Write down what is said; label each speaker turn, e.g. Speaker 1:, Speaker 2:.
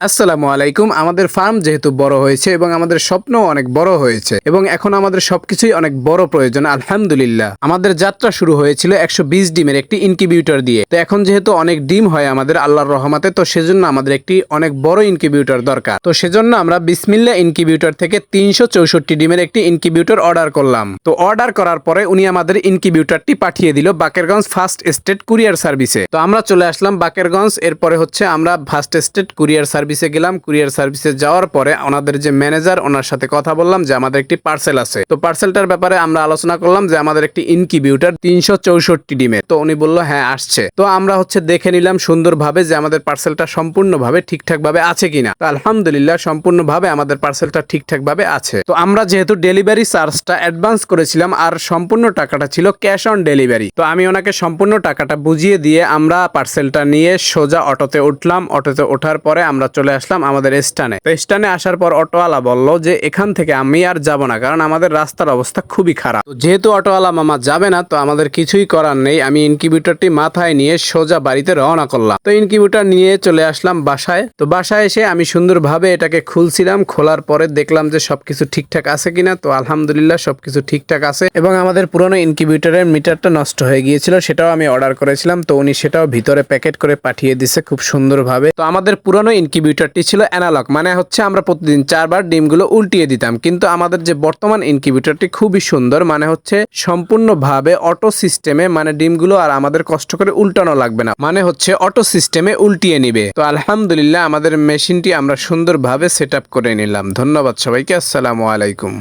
Speaker 1: আসসালামু আলাইকুম। আমাদের ফার্ম যেহেতু বড় হয়েছে এবং আমাদের স্বপ্ন অনেক বড় হয়েছে এবং এখন আমাদের সবকিছুই অনেক বড় প্রয়োজন, আলহামদুলিল্লাহ। আমাদের যাত্রা শুরু হয়েছিল একশো বিশ ডিমের একটি ইনকিউবিউটর দিয়ে। তো এখন যেহেতু অনেক ডিম হয় আমাদের আল্লাহর রহমাতে, তো সেজন্য আমাদের একটি অনেক বড় ইনকিউবিউটর দরকার। তো সেজন্য আমরা বিসমিল্লা ইনকিউবিউটর থেকে তিনশো চৌষট্টি ডিমের একটি ইনকিউবিউটর অর্ডার করলাম। তো অর্ডার করার পরে উনি আমাদের ইনকিউবিউটরটি পাঠিয়ে দিল বাকেরগঞ্জ ফার্স্ট স্টেট কুরিয়ার সার্ভিসে। তো আমরা চলে আসলাম বাকেরগঞ্জ, এরপরে হচ্ছে আমরা ফার্স্ট স্টেট কুরিয়ার সার্ভিসে গেলাম, কুরিয়ার সার্ভিসে যাওয়ার পরে ওনাদের যে ম্যানেজার, ওনার সাথে কথা বললাম যে আমাদের একটি পার্সেল আছে। তো পার্সেলটার ব্যাপারে আমরা আলোচনা করলাম যে আমাদের একটি ইনকিউবিউটার তিনশো চৌষট্টি ডিমের। তো উনি বলল হ্যাঁ আসছে। তো আমরা হচ্ছে দেখে নিলাম সুন্দরভাবে যে আমাদের পার্সেলটা সম্পূর্ণভাবে ঠিকঠাক ভাবে আছে কিনা। তো আলহামদুলিল্লাহ, সম্পূর্ণভাবে আমাদের পার্সেলটা ঠিকঠাক ভাবে আছে। তো আমরা যেহেতু ডেলিভারি চার্জটা অ্যাডভান্স করেছিলাম, আর সম্পূর্ণ টাকাটা ছিল ক্যাশ অন ডেলিভারি। তো আমি ওনাকে সম্পূর্ণ টাকাটা বুঝিয়ে দিয়ে আমরা পার্সেলটা নিয়ে সোজা অটোতে উঠলাম। অটোতে ওঠার পরে আমরা চলে আসলাম আমাদের স্টানে। তো স্টানে আসার পর অটোওয়ালা বলল যে, এখান থেকে আমি আর যাব না, কারণ আমাদের রাস্তার অবস্থা খুবই খারাপ। তো যেহেতু অটোওয়ালা মামা যাবে না, তো আমাদের কিছুই করার নেই। আমি ইনকিউবিটরটি মাথায় নিয়ে সোজা বাড়িতে রওনা করলাম। তো ইনকিউবিটর নিয়ে চলে আসলাম বাসায়। তো বাসায় এসে আমি সুন্দরভাবে এটাকে খুলছিলাম, খোলার পরে দেখলাম যে সবকিছু ঠিকঠাক আছে কিনা। তো আলহামদুলিল্লাহ সবকিছু ঠিকঠাক আছে এবং আমাদের পুরনো ইনকিউবিটরের মিটারটা নষ্ট হয়ে গিয়েছিল, সেটাও আমি অর্ডার করেছিলাম। তো উনি সেটাও ভিতরে প্যাকেট করে পাঠিয়ে দিছে খুব সুন্দরভাবে। তো আমাদের পুরনো ইনকিউবিটরটি ছিল অ্যানালগ মানে হচ্ছে আমরা প্রতিদিন চারবার ডিমগুলো উল্টিয়ে দিতাম। কিন্তু আমাদের যে বর্তমান ইনকিউবিটরটি খুবই সুন্দর মানে হচ্ছে সম্পূর্ণভাবে অটো সিস্টেমে মানে ডিমগুলো আর আমাদের কষ্ট করে উল্টানো লাগবে না মানে হচ্ছে অটো সিস্টেমে উল্টিয়ে নিবে। তো আলহামদুলিল্লাহ আমাদের মেশিনটি আমরা সুন্দরভাবে সেট করে নিলাম। ধন্যবাদ সবাইকে, আসসালামু আলাইকুম।